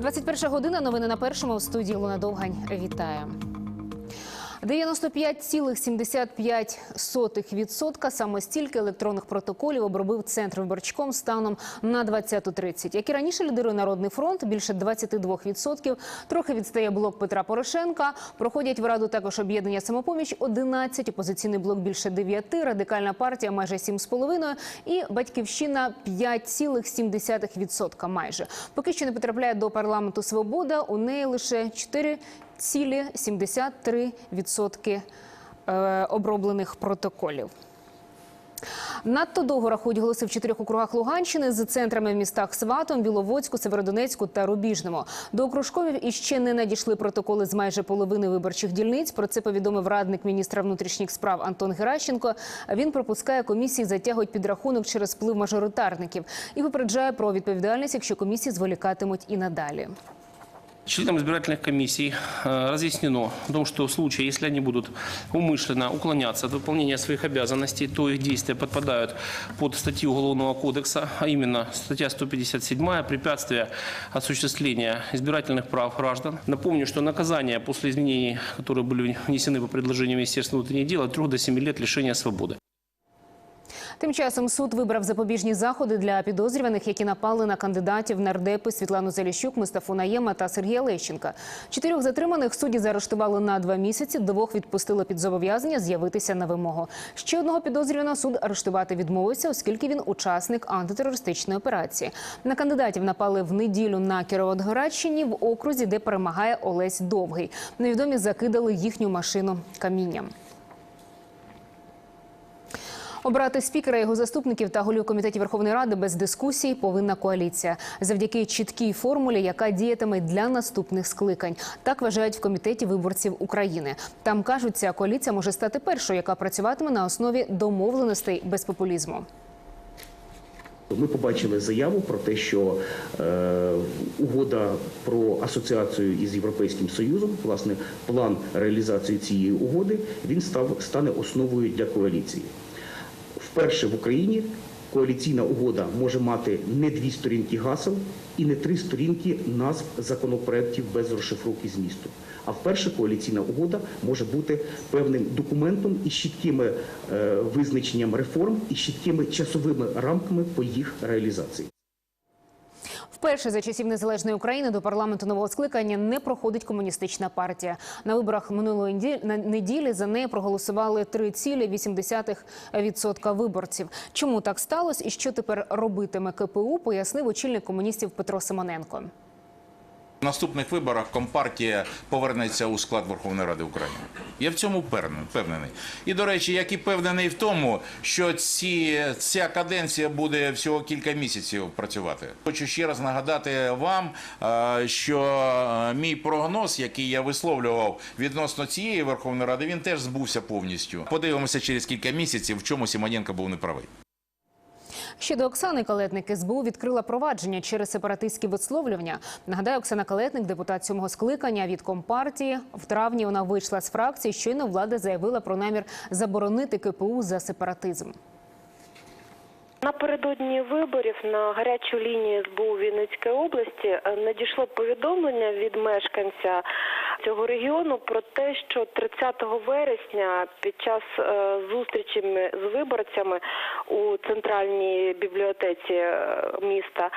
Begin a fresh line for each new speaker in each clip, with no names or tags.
21 година. Новини на першому в студії Луна Довгань. Вітаю. 95,75% саме стільки електронних протоколів обробив центр виборчком станом на 20.30. Як і раніше лідирує Народний фронт, більше 22%. Трохи відстає блок Петра Порошенка. Проходять в Раду також об'єднання «Самопоміч» 11, опозиційний блок більше 9, радикальна партія майже 7,5 і Батьківщина 5,7% майже. Поки що не потрапляє до парламенту «Свобода», у неї лише 4 цілі 73% е, оброблених протоколів. Надто довго рахують голоси в чотирьох округах Луганщини з центрами в містах Сватом, Біловодську, Северодонецьку та Рубіжному. До окружковів іще не надійшли протоколи з майже половини виборчих дільниць. Про це повідомив радник міністра внутрішніх справ Антон Геращенко. Він пропускає комісії, затягують підрахунок через вплив мажоритарників і попереджає про відповідальність, якщо комісії зволікатимуть і надалі.
Членам избирательных комиссий э, разъяснено о том, что в случае, если они будут умышленно уклоняться от выполнения своих обязанностей, то их действия подпадают под статью Уголовного кодекса, а именно статья 157 «Препятствие осуществления избирательных прав граждан». Напомню, что наказание после изменений, которые были внесены по предложению Министерства внутренних дел, от 3 до 7 лет лишения свободы.
Тим часом суд вибрав запобіжні заходи для підозрюваних, які напали на кандидатів нардепи Світлану Заліщук, Мустафу Наєма та Сергія Лещенка. Чотирьох затриманих судді заарештували на два місяці. Двох відпустили під зобов'язання з'явитися на вимогу. Ще одного підозрюваного суд арештувати відмовився, оскільки він учасник антитерористичної операції. На кандидатів напали в неділю на Кіровоградщині в окрузі, де перемагає Олесь Довгий. Невідомі закидали їхню машину камінням. Обрати спікера, його заступників та голів комітетів Верховної Ради без дискусій повинна коаліція завдяки чіткій формулі, яка діятиме для наступних скликань. Так вважають в комітеті виборців України. Там кажуть, ця коаліція може стати першою, яка працюватиме на основі домовленостей без популізму.
Ми побачили заяву про те, що е, угода про асоціацію із Європейським Союзом, власне, план реалізації цієї угоди, він став стане основою для коаліції. Вперше в Україні коаліційна угода може мати не дві сторінки гасел і не три сторінки назв законопроєктів без розшифровки змісту. А вперше коаліційна угода може бути певним документом із чіткими е, визначенням реформ і чіткими часовими рамками по їх реалізації.
Вперше за часів незалежної України до парламенту нового скликання не проходить комуністична партія. На виборах минулої неді- неділі за неї проголосували 3,8% виборців. Чому так сталося і що тепер робитиме КПУ, пояснив очільник комуністів Петро Симоненко.
Наступних виборах Компартія повернеться у склад Верховної Ради України. Я в цьому впевнений. І, до речі, як і впевнений в тому, що ці, ця каденція буде всього кілька місяців працювати. Хочу ще раз нагадати вам, е, що е, мій прогноз, який я висловлював відносно цієї Верховної Ради, він теж збувся повністю. Подивимося через кілька місяців, в чому Сімоненко був неправий.
Щодо Оксани Калетник, СБУ відкрила провадження через сепаратистські висловлювання. Нагадаю, Оксана Калетник, депутат сьомого скликання від Компартії. В травні вона вийшла з фракції. Щойно влада заявила про намір заборонити КПУ за сепаратизм.
Напередодні виборів на гарячу лінію СБУ Вінницької області е, надійшло повідомлення від мешканця цього регіону про те, що 30 вересня під час е, зустрічі з виборцями у центральній бібліотеці е, міста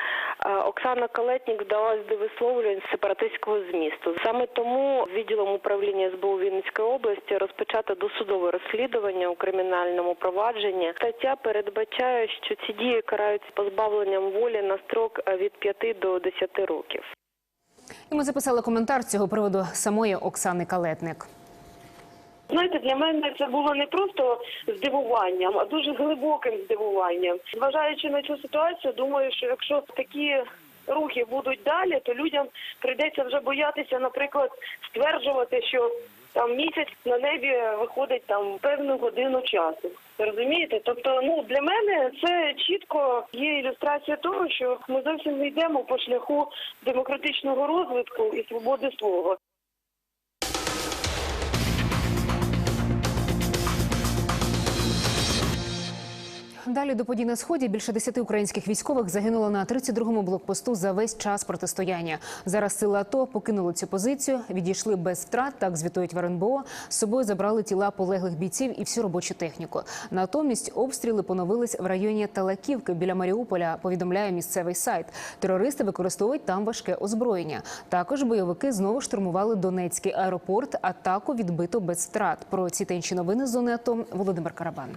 Оксана Калетнік вдалась до висловлювань сепаратистського змісту. Саме тому відділом управління СБУ Вінницької області розпочато досудове розслідування у кримінальному провадженні. Стаття передбачає, що ці дії караються позбавленням волі на строк е, від 5 до 10 років.
І ми записали коментар з цього приводу самої Оксани Калетник.
Знаєте, для мене це було не просто здивуванням, а дуже глибоким здивуванням. Зважаючи на цю ситуацію, думаю, що якщо такі рухи будуть далі, то людям прийдеться вже боятися, наприклад, стверджувати, що там місяць на небі виходить там певну годину часу. Розумієте? Тобто, ну для мене це чітко є ілюстрація того, що ми зовсім не йдемо по шляху демократичного розвитку і свободи слова.
Далі до подій на сході більше 10 українських військових загинуло на 32-му блокпосту за весь час протистояння. Зараз сили АТО покинули цю позицію, відійшли без втрат. Так звітують в РНБО. З собою забрали тіла полеглих бійців і всю робочу техніку. Натомість обстріли поновились в районі Талаківки біля Маріуполя. Повідомляє місцевий сайт. Терористи використовують там важке озброєння. Також бойовики знову штурмували Донецький аеропорт. Атаку відбито без втрат. Про ці та інші новини з зони АТО Володимир Карабан.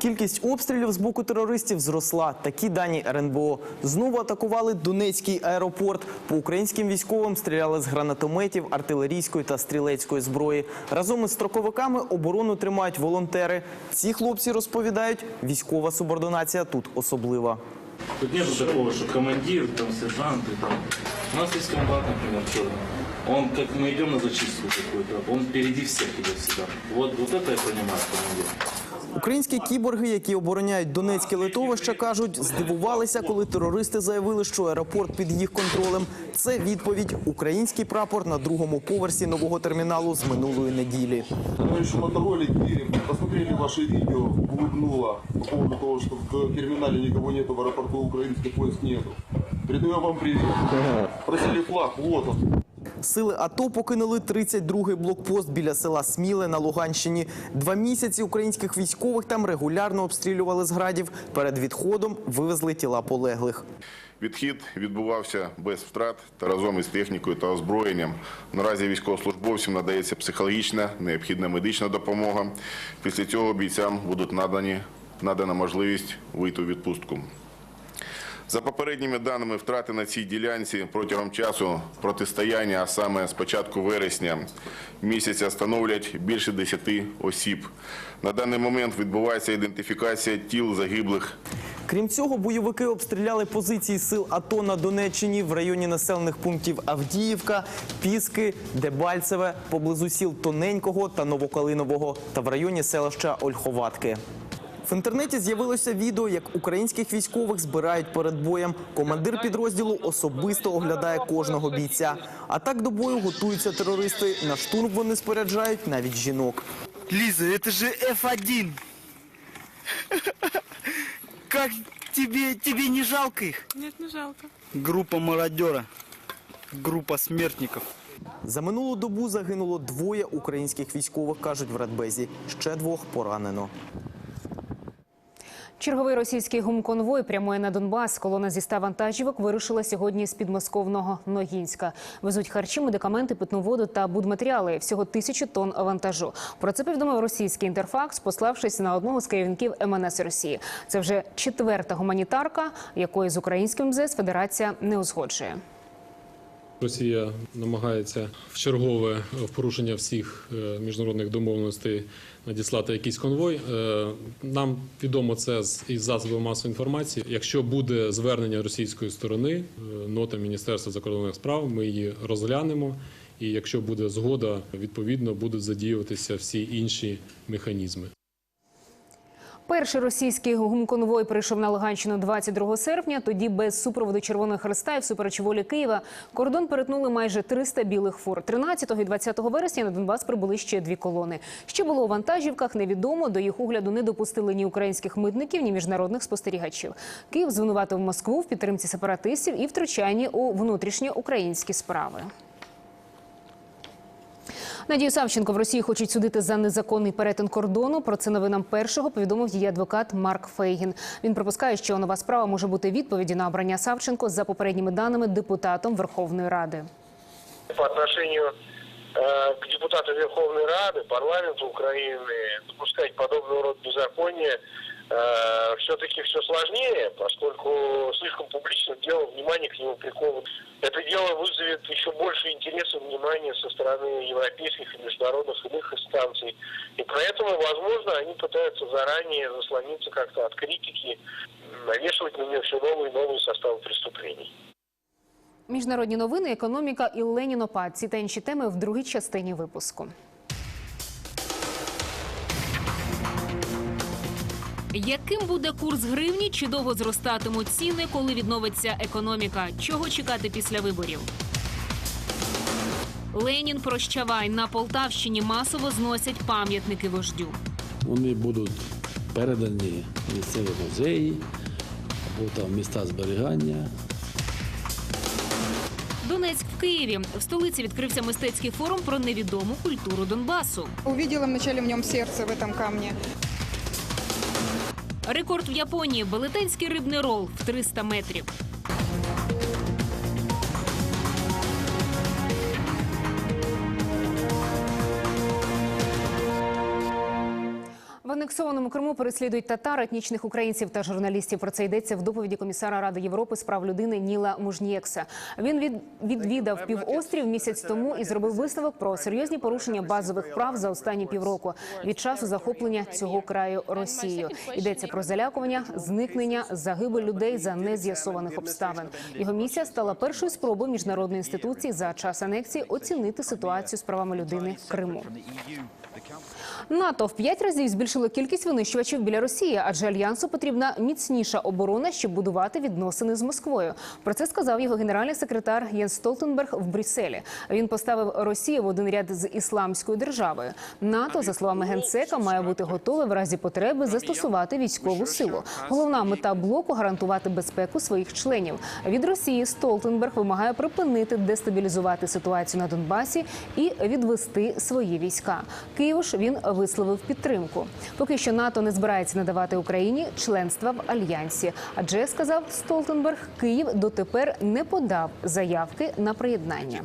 Кількість обстрілів з боку терористів зросла. Такі дані РНБО. Знову атакували Донецький аеропорт. По українським військовим стріляли з гранатометів, артилерійської та стрілецької зброї. Разом із строковиками оборону тримають волонтери. Ці хлопці розповідають, військова субординація тут особлива.
Тут нету такого, что командир, там, сержант и там. У нас есть комбат, например, черный. Он, как мы идем на зачистку какую-то, он впереди всех идет всегда. Вот, вот это я понимаю, командир.
Українські кіборги, які обороняють Донецьке литовище, кажуть, здивувалися, коли терористи заявили, що аеропорт під їх контролем. Це відповідь український прапор на другому поверсі нового терміналу з минулої неділі.
Ми Товарищи моторолики, посмотрели ваше видео, улыбнуло по поводу того, что в терминале никого нету, в аэропорту украинских войск нету. Передаю вам привет. Просили флаг, вот он.
Сили АТО покинули 32-й блокпост біля села Сміле на Луганщині. Два місяці українських військових там регулярно обстрілювали з градів. Перед відходом вивезли тіла полеглих.
Відхід відбувався без втрат та разом із технікою та озброєнням. Наразі військовослужбовцям надається психологічна, необхідна медична допомога. Після цього бійцям будуть надана можливість вийти у відпустку. За попередніми даними, втрати на цій ділянці протягом часу протистояння, а саме з початку вересня місяця, становлять більше 10 осіб. На даний момент відбувається ідентифікація тіл загиблих
Крім цього, бойовики обстріляли позиції сил АТО на Донеччині в районі населених пунктів Авдіївка, Піски, Дебальцеве, поблизу сіл Тоненького та Новокалинового та в районі селища Ольховатки. В інтернеті з'явилося відео, як українських військових збирають перед боєм. Командир підрозділу особисто оглядає кожного бійця. А так до бою готуються терористи. На штурм вони споряджають навіть жінок.
Лиза, это же F1. Как тебе, тебе не жалко их?
Нет, не жалко.
Группа мародера. Группа смертников.
За минулу добу загинуло двоє українських військових, кажуть в Радбезі. Ще двох поранено.
Черговий російський гумконвой прямує на Донбас. Колона зі ста вантажівок вирушила сьогодні з підмосковного Ногінська. Везуть харчі, медикаменти, питну воду та будматеріали. Всього тисячу тонн вантажу. Про це повідомив російський інтерфакс, пославшись на одного з керівників МНС Росії. Це вже четверта гуманітарка, якої з українським МЗС Федерація не узгоджує.
Росія намагається в чергове в порушення всіх е, міжнародних домовленостей надіслати якийсь конвой. Е, Нам відомо це із засобів масової інформації. Якщо буде звернення російської сторони, е, нота Міністерства закордонних справ, ми її розглянемо. І якщо буде згода, відповідно будуть задіюватися всі інші механізми.
Перший російський гумконвой прийшов на Луганщину 22 серпня. Тоді без супроводу Червоного Хреста і всупереч волі Києва кордон перетнули майже 300 білих фур. 13 і 20 вересня на Донбас прибули ще дві колони. Що було у вантажівках, невідомо. До їх огляду не допустили ні українських митників, ні міжнародних спостерігачів. Київ звинуватив Москву в підтримці сепаратистів і втручанні у внутрішньоукраїнські справи. Надію Савченко в Росії хочуть судити за незаконний перетин кордону. Про це новинам першого повідомив її адвокат Марк Фейгін. Він припускає, що нова справа може бути відповіді на обрання Савченко за попередніми даними депутатом Верховної Ради.
по отношению э, к депутату Верховной Рады, парламенту Украины, допускать подобного рода беззаконие э, все-таки все сложнее, поскольку слишком публично дело, внимание к нему приковано. Это дело вызовет еще больше интереса и внимания со стороны европейских и международных иных инстанций. И поэтому, возможно, они пытаются заранее заслониться как-то от критики, м, навешивать на нее все новые и новые составы преступлений.
Міжнародні новини, економіка і Ленінопад. Ці та інші теми в другій частині випуску.
Яким буде курс гривні? Чи довго зростатимуть ціни, коли відновиться економіка? Чого чекати після виборів? Ленін прощавай на Полтавщині масово зносять пам'ятники вождю.
Вони будуть
передані в місцеві музеї або там міста зберігання.
Донецьк в Києві. В столиці відкрився мистецький форум про невідому культуру Донбасу.
Увидела вначале в нем сердце в этом камне.
Рекорд в Японії велетенський рибний рол в 300 метрів.
Анексованому Криму переслідують татар, етнічних українців та журналістів. Про це йдеться в доповіді комісара Ради Європи з прав людини Ніла Мужнієкса. Він від, відвідав півострів місяць тому і зробив висновок про серйозні порушення базових прав за останні півроку від часу захоплення цього краю Росією. Йдеться про залякування, зникнення, загибель людей за нез'ясованих обставин. Його місія стала першою спробою міжнародної інституції за час анексії оцінити ситуацію з правами людини в Криму. НАТО в п'ять разів збільшило кількість винищувачів біля Росії, адже альянсу потрібна міцніша оборона, щоб будувати відносини з Москвою. Про це сказав його генеральний секретар Єнс Столтенберг в Брюсселі. Він поставив Росію в один ряд з ісламською державою. НАТО, за словами генсека, має бути готове в разі потреби застосувати військову силу. Головна мета блоку гарантувати безпеку своїх членів. Від Росії Столтенберг вимагає припинити дестабілізувати ситуацію на Донбасі і відвести свої війська. Києву ж він висловив підтримку. Поки що НАТО не збирається надавати Україні членства в альянсі. Адже сказав Столтенберг, Київ дотепер не подав заявки на приєднання.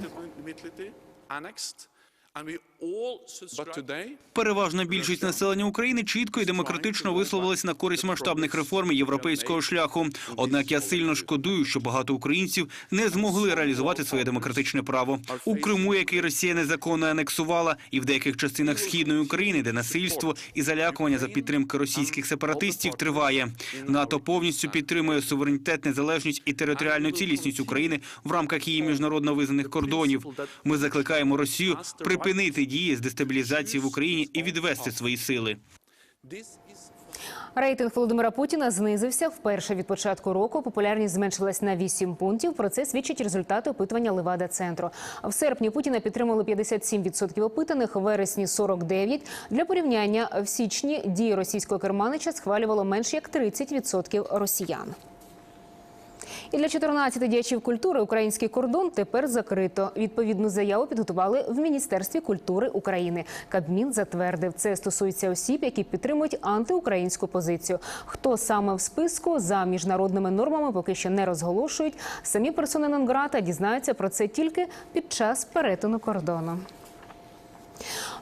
Переважна більшість населення України чітко і демократично висловилась на користь масштабних реформ європейського шляху. Однак я сильно шкодую, що багато українців не змогли реалізувати своє демократичне право у Криму, який Росія незаконно анексувала, і в деяких частинах східної України, де насильство і залякування за підтримки російських сепаратистів триває. НАТО повністю підтримує суверенітет, незалежність і територіальну цілісність України в рамках її міжнародно визнаних кордонів. Ми закликаємо Росію припинити дії з дестабілізації в Україні і відвести свої сили.
Рейтинг Володимира Путіна знизився вперше від початку року. Популярність зменшилась на 8 пунктів. Про це свідчать результати опитування Левада центру. В серпні Путіна підтримали 57% опитаних, в вересні 49%. Для порівняння в січні дії російського керманича схвалювало менш як 30% росіян. І для 14 діячів культури український кордон тепер закрито. Відповідну заяву підготували в Міністерстві культури України. Кабмін затвердив це стосується осіб, які підтримують антиукраїнську позицію. Хто саме в списку за міжнародними нормами поки що не розголошують. Самі персони Нонграта дізнаються про це тільки під час перетину кордону.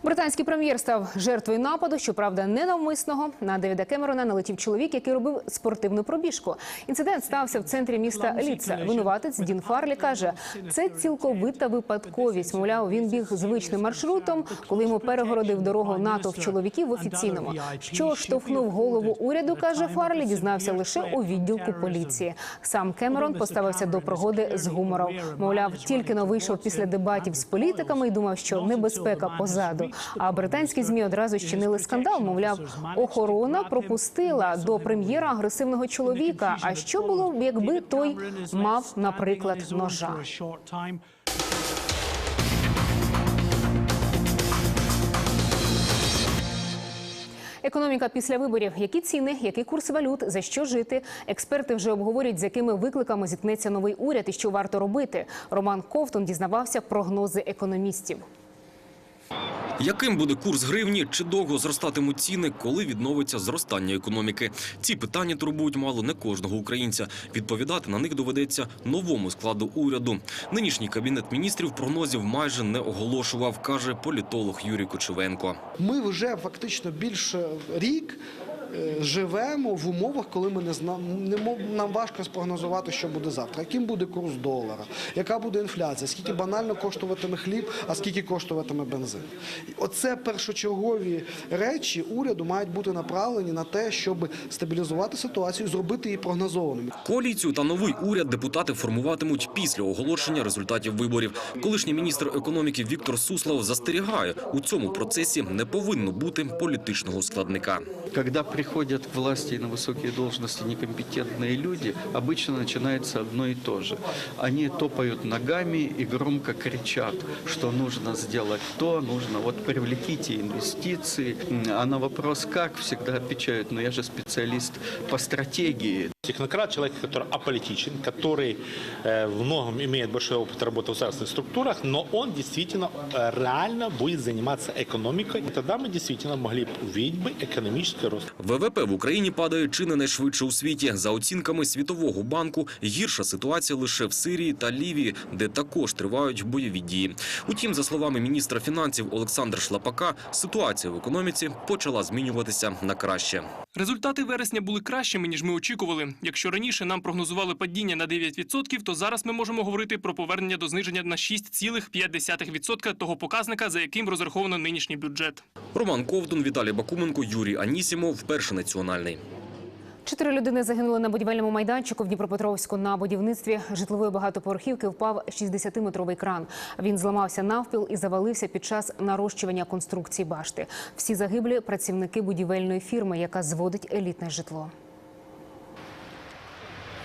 Британський прем'єр став жертвою нападу, щоправда, ненавмисного. На Девіда Кемерона налетів чоловік, який робив спортивну пробіжку. Інцидент стався в центрі міста Ліца. Винуватець Дін Фарлі каже, це цілковита випадковість. Мовляв, він біг звичним маршрутом, коли йому перегородив дорогу натовп чоловіків в офіційному. Що штовхнув голову уряду, каже Фарлі, дізнався лише у відділку поліції. Сам Кемерон поставився до пригоди з гумором. Мовляв, тільки но вийшов після дебатів з політиками і думав, що небезпека позаду. А британські змі одразу щинили скандал. Мовляв, охорона пропустила до прем'єра агресивного чоловіка. А що було б, якби той мав, наприклад, ножа? Економіка після виборів. Які ціни, який курс валют, за що жити? Експерти вже обговорюють, з якими викликами зіткнеться новий уряд і що варто робити. Роман Ковтун дізнавався прогнози економістів.
Яким буде курс гривні? Чи довго зростатимуть ціни, коли відновиться зростання економіки? Ці питання турбують мало не кожного українця. Відповідати на них доведеться новому складу уряду. Нинішній кабінет міністрів прогнозів майже не оголошував, каже політолог Юрій Кочевенко.
Ми вже фактично більше рік живемо в умовах, коли ми не зна... не мов... нам важко спрогнозувати, що буде завтра. Яким буде курс долара, яка буде інфляція, скільки банально коштуватиме хліб, а скільки коштуватиме бензин. Оце першочергові речі уряду мають бути направлені на те, щоб стабілізувати ситуацію, зробити її прогнозованою.
Коаліцію та новий уряд депутати формуватимуть після оголошення результатів виборів. Колишній міністр економіки Віктор Суслов застерігає, у цьому процесі не повинно бути політичного складника.
Когда приходят к власти и на высокие должности некомпетентные люди, обычно начинается одно и то же. Они топают ногами и громко кричат, что нужно сделать то, нужно вот привлеките инвестиции. А на вопрос как всегда отвечают, но я же специалист по стратегии.
Технократ – человек, который аполитичен, который э, в многом имеет большой опыт работы в государственных структурах, но он действительно э, реально будет заниматься экономикой. И тогда мы действительно могли бы увидеть бы экономический рост.
ВВП в Україні падає чи не найшвидше у світі. За оцінками Світового банку, гірша ситуація лише в Сирії та Лівії, де також тривають бойові дії. Утім, за словами міністра фінансів Олександра Шлапака, ситуація в економіці почала змінюватися на краще.
Результати вересня були кращими, ніж ми очікували. Якщо раніше нам прогнозували падіння на 9%, то зараз ми можемо говорити про повернення до зниження на 6,5% того показника, за яким розраховано нинішній бюджет.
Роман Ковтун, Віталій Бакуменко, Юрій Анісімов, перший національний.
Чотири людини загинули на будівельному майданчику в Дніпропетровську. На будівництві житлової багатоповерхівки впав 60-метровий кран. Він зламався навпіл і завалився під час нарощування конструкції башти. Всі загиблі працівники будівельної фірми, яка зводить елітне житло.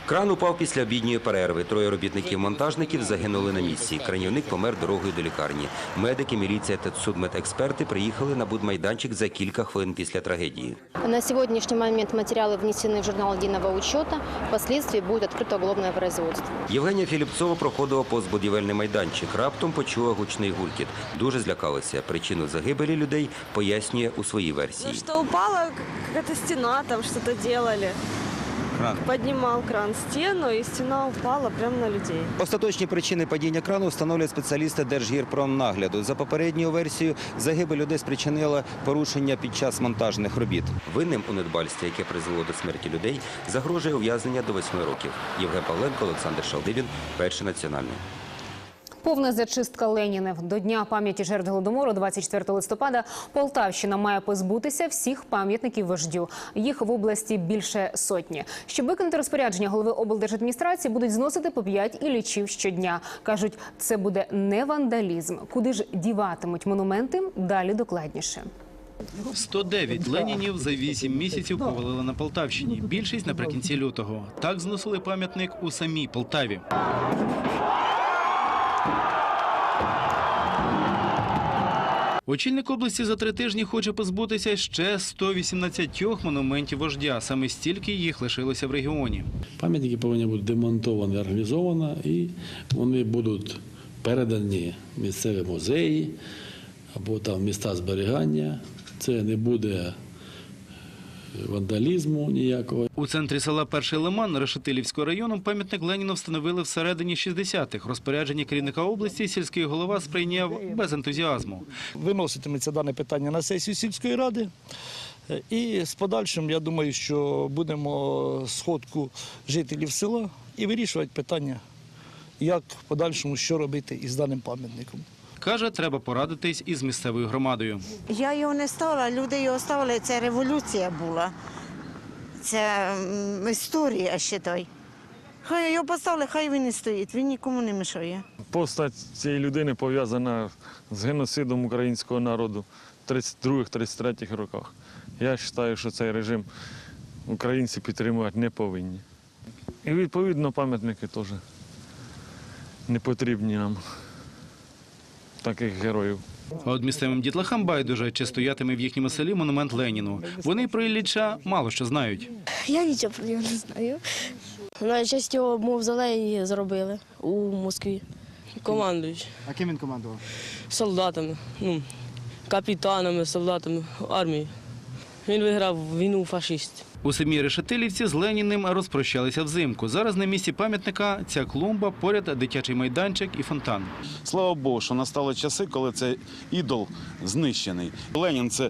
Кран упав після обідньої перерви. Троє робітників-монтажників загинули на місці. Кранівник помер дорогою до лікарні. Медики, міліція та судмедексперти приїхали на будмайданчик за кілька хвилин після трагедії.
На сегодняшний момент материалы внесены в журнал единого учета. Впоследствии будет открыто уголовное производство.
Євгенія Філіпцова проходила повз будівельний майданчик. Раптом почула гучний гуркіт. Дуже злякалася. Причину загибелі людей пояснює у своїй версії.
Что упала какая-то стена, там что-то делали. Поднимал кран стену, и стена упала прямо на людей.
Остаточні причини падіння крану встановлюють спеціалісти Держгірпромнагляду. За попередньою версією, загибель людей спричинила порушення під час монтажних робіт.
Винним у недбальстві, яке призвело до смерті людей, загрожує ув'язнення до восьми років. Євген Павленко, Олександр Шалдивін, перший національний.
Повна зачистка Ленінів. До Дня пам'яті жертв Голодомору 24 листопада Полтавщина має позбутися всіх пам'ятників вождю. Їх в області більше сотні. Щоб виконати розпорядження голови облдержадміністрації, будуть зносити по 5 ілічів щодня. Кажуть, це буде не вандалізм. Куди ж діватимуть монументи? Далі докладніше.
109 ленінів за 8 місяців повалили на Полтавщині. Більшість наприкінці лютого. Так зносили пам'ятник у самій Полтаві. Очільник області за три тижні хоче позбутися ще 118 монументів вождя. Саме стільки їх лишилося в регіоні.
Пам'ятники повинні бути демонтовані організовано і вони будуть передані місцеві музеї або там міста зберігання. Це не буде вандалізму ніякого.
У центрі села Перший Лиман Решетилівського району пам'ятник Леніну встановили всередині 60-х. Розпорядження керівника області сільський голова сприйняв без ентузіазму.
Виноситиметься дане питання на сесію сільської ради. Е, І з подальшим, я думаю, що будемо сходку жителів села і вирішувати питання, як в подальшому що робити із даним пам'ятником.
Каже, треба порадитись із місцевою громадою.
Я його не ставила, люди його ставили, це революція була. Це історія ще той. Хай його поставили, хай він і стоїть, він нікому не мішає.
Постать цієї людини пов'язана з геноцидом українського народу в 32-33 роках. Я вважаю, що цей режим українці підтримувати не повинні. І відповідно пам'ятники теж не потрібні нам таких героїв.
А от місцевим дітлахам байдуже, чи стоятиме в їхньому селі монумент Леніну. Вони про Ілліча мало що знають.
Я нічого про нього не знаю. На честь його мавзолей зробили у Москві. Командуючи
А ким він командував?
солдатами, ну, капітанами, солдатами армії. Він виграв війну фашистів.
У самій Решетилівці з Леніним розпрощалися взимку. Зараз на місці пам'ятника ця клумба, поряд дитячий майданчик і фонтан.
Слава Богу, що настали часи, коли цей ідол знищений. Ленін це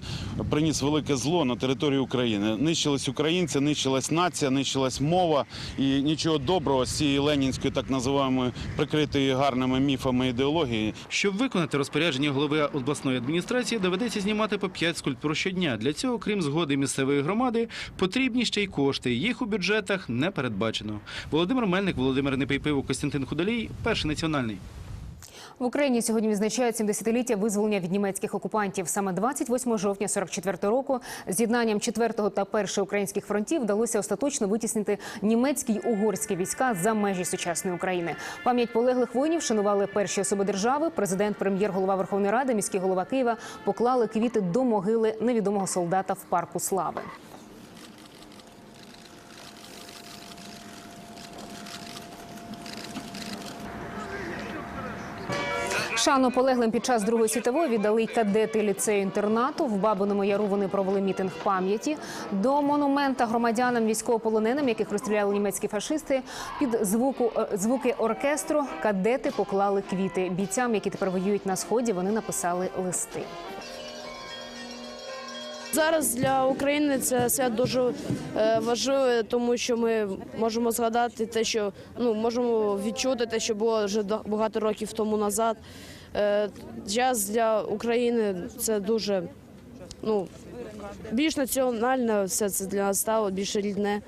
приніс велике зло на територію України. Нищились українці, нищилась нація, нищилась мова і нічого доброго з цієї ленінської так називаємої прикритої гарними міфами ідеології.
Щоб виконати розпорядження голови обласної адміністрації, доведеться знімати по 5 скульптур щодня. Для цього, крім згоди місцевої громади, потрібні ще й кошти. Їх у бюджетах не передбачено. Володимир Мельник, Володимир Непейпиво, Костянтин Худолій, перший національний.
В Україні сьогодні відзначають 70-ліття визволення від німецьких окупантів. Саме 28 жовтня 44 року з'єднанням 4-го та 1-го українських фронтів вдалося остаточно витіснити німецькі й угорські війська за межі сучасної України. Пам'ять полеглих воїнів шанували перші особи держави. Президент, прем'єр, голова Верховної Ради, міський голова Києва поклали квіти до могили невідомого солдата в парку Слави. Шану полеглим під час Другої світової віддали й кадети ліцею інтернату. В Бабиному Яру вони провели мітинг пам'яті. До монумента громадянам військовополоненим, яких розстріляли німецькі фашисти, під звуку е, звуки оркестру кадети поклали квіти. Бійцям, які тепер воюють на сході, вони написали листи.
Зараз для України це свято дуже е, важливе, тому що ми можемо згадати те, що ну можемо відчути те, що було вже багато років тому назад. Е, Час для України це дуже ну більш національне, все це для нас стало більше рідне.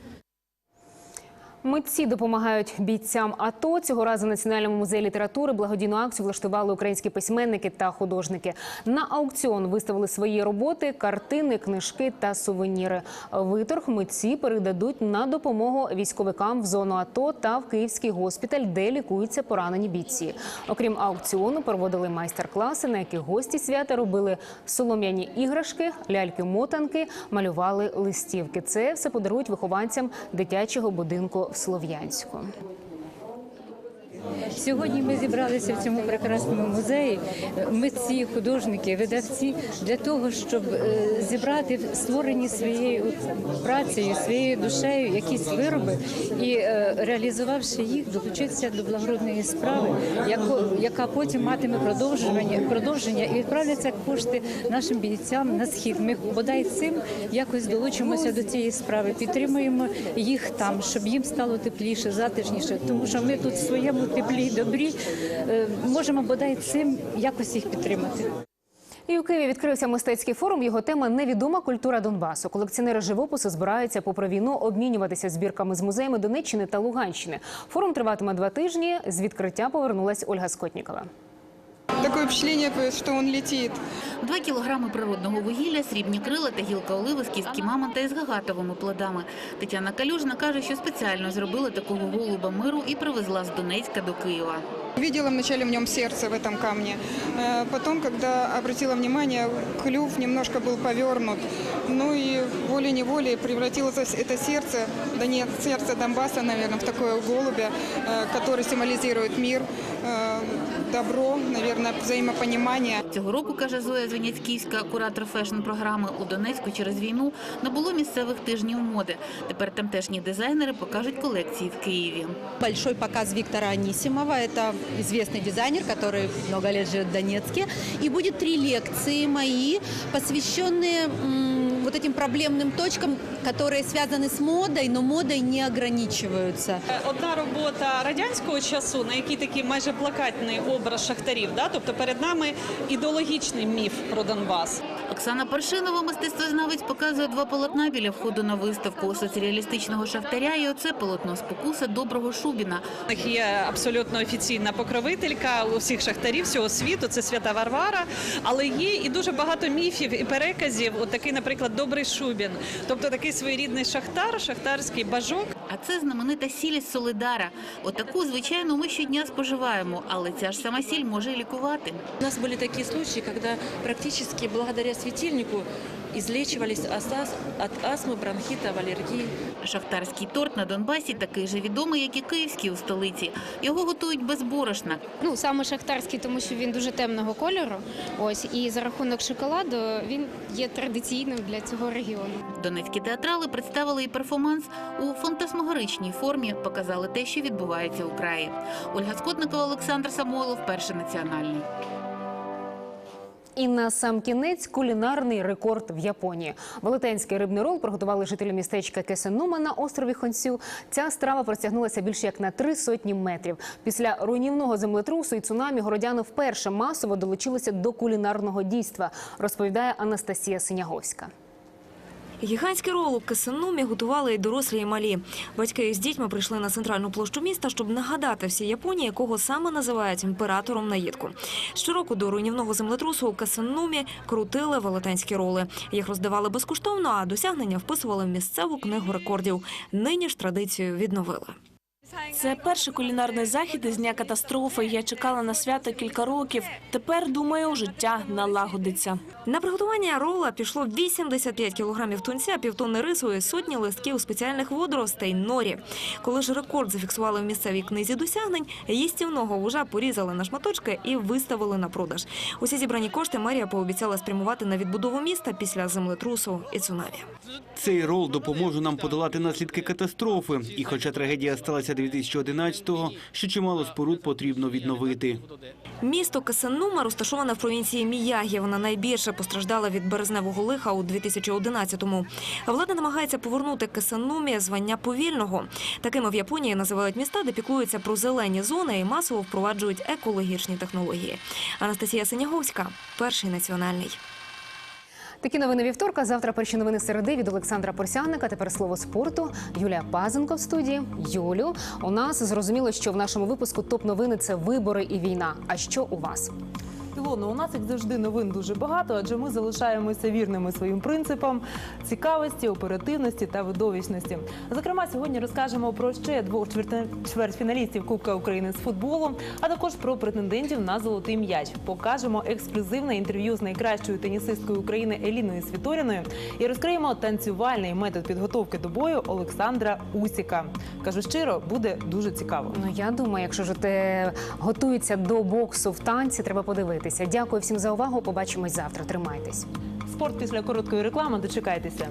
Митці допомагають бійцям АТО. Цього разу Національному музеї літератури благодійну акцію влаштували українські письменники та художники. На аукціон виставили свої роботи, картини, книжки та сувеніри. Виторг митці передадуть на допомогу військовикам в зону АТО та в Київський госпіталь, де лікуються поранені бійці. Окрім аукціону, проводили майстер-класи, на яких гості свята робили солом'яні іграшки, ляльки-мотанки, малювали листівки. Це все подарують вихованцям дитячого будинку в Слов'янську.
Сьогодні ми зібралися в цьому прекрасному музеї. Митці, художники, видавці для того, щоб е, зібрати створені своєю працею, своєю душею якісь вироби і е, реалізувавши їх, долучитися до благородної справи, яка потім матиме продовження, продовження і відправляться кошти нашим бійцям на схід. Ми бодай цим якось долучимося до цієї справи, підтримуємо їх там, щоб їм стало тепліше, затишніше, тому що ми тут в своєму теплі, добрі е, можемо бодай цим якось їх підтримати.
І у Києві відкрився мистецький форум. Його тема невідома культура Донбасу. Колекціонери живопису збираються попри війну обмінюватися збірками з музеями Донеччини та Луганщини. Форум триватиме два тижні. З відкриття повернулась Ольга Скотнікова.
Такое впечатление, что он летит.
Два кілограми природного вугілля, срібні крила та гілка оливи з кістки мамонта із гагатовими плодами. Тетяна Калюжна каже, що спеціально зробила такого голуба миру і привезла з Донецька до Києва.
Видела вначале в нем сердце в этом камне. Э, Потом, когда обратила внимание, клюв немножко был повернут. Ну и волей-неволей превратилось это сердце, да нет, сердце Донбасса, наверное, в такое голубя, э, который символизирует мир, э, добро, наверное, взаимопонимание.
Цього року, каже Зоя Звеняцьківська, куратор фешн-програми у Донецьку через війну, не було місцевих тижнів моди. Тепер тамтешні дизайнери покажуть колекції в Києві.
Большой показ Виктора Анисимова. Это известный дизайнер, который много лет живет в Донецке. И будет три лекции мои, посвященные м, вот этим проблемным точкам, которые связаны с модой, но модой не ограничиваются.
Одна робота радянського часу, на якій такий майже плакатний образ шахтарів. Да? Тобто перед нами ідеологічний міф про Донбас.
Оксана Паршинова, мистецтвознавець, показує два полотна біля входу на виставку соціалістичного шахтаря і оце полотно спокуса доброго Шубіна.
У них є абсолютно офіційна покровителька у всіх шахтарів всього світу. Це свята Варвара. Але є і дуже багато міфів і переказів. От такий, наприклад, добрий Шубін, тобто такий своєрідний шахтар, шахтарський бажок.
А це знаменита сіль із Солидара. Отаку, звичайно, ми щодня споживаємо, але ця ж сама сіль може і лікувати.
У нас были такие случаи, когда практически благодаря светильнику излечивались от ас- от астмы, бронхита, аллергии.
Шахтарський торт на Донбасі такий же відомий, як і київський у столиці. Його готують без борошна.
Ну саме шахтарський, тому що він дуже темного кольору. Ось і за рахунок шоколаду він є традиційним для цього регіону.
Донецькі театрали представили і перформанс у фантасмагоричній формі, показали те, що відбувається у краї. Ольга Скотникова, Олександр Самойлов, перший національний.
І на сам кінець кулінарний рекорд в Японії. Велетенський рибний рол приготували жителі містечка Кесенума на острові Хонсю. Ця страва простягнулася більше як на три сотні метрів. Після руйнівного землетрусу і цунамі городяни вперше масово долучилися до кулінарного дійства, розповідає Анастасія Синяговська.
Гігантський рол у Касанумі готували і дорослі, і малі. Батьки із дітьми прийшли на центральну площу міста, щоб нагадати всій Японії, якого саме називають імператором наїдку. Щороку до руйнівного землетрусу у Касинумі крутили велетенські роли. Їх роздавали безкоштовно, а досягнення вписували в місцеву книгу рекордів. Нині ж традицію відновили.
Це перший кулінарний захід із дня катастрофи. Я чекала на свято кілька років. Тепер думаю, життя налагодиться.
На приготування рола пішло 85 кілограмів тунця, півтонни рису і сотні листків спеціальних водоростей норі. Коли ж рекорд зафіксували в місцевій книзі досягнень, їстівного вужа порізали на шматочки і виставили на продаж. Усі зібрані кошти мерія пообіцяла спрямувати на відбудову міста після землетрусу і цунамі.
Цей рол допоможе нам подолати наслідки катастрофи. І хоча трагедія сталася 2011-го, ще чимало споруд потрібно відновити.
Місто Касанума розташоване в провінції Міягі. Вона найбільше постраждала від березневого лиха у 2011-му. Влада намагається повернути Касанумі звання повільного. Такими в Японії називають міста, де піклуються про зелені зони і масово впроваджують екологічні технології. Анастасія Синяговська, перший національний.
Такі новини вівторка. Завтра перші новини середи від Олександра Порсяника. Тепер слово спорту. Юлія Пазенко в студії. Юлю, у нас зрозуміло, що в нашому випуску топ новини це вибори і війна. А що у вас?
Ілоно, у нас як завжди новин дуже багато, адже ми залишаємося вірними своїм принципам цікавості, оперативності та видовищності. Зокрема, сьогодні розкажемо про ще двох чвертьфіналістів Кубка України з футболу, а також про претендентів на золотий м'яч. Покажемо ексклюзивне інтерв'ю з найкращою тенісисткою України Еліною Світоріною і розкриємо танцювальний метод підготовки до бою Олександра Усіка. Кажу щиро, буде дуже цікаво.
Ну я думаю, якщо ж ти готується до боксу в танці, треба подивитися. Дякую всім за увагу. Побачимось завтра. Тримайтесь.
Спорт після короткої реклами. Дочекайтеся.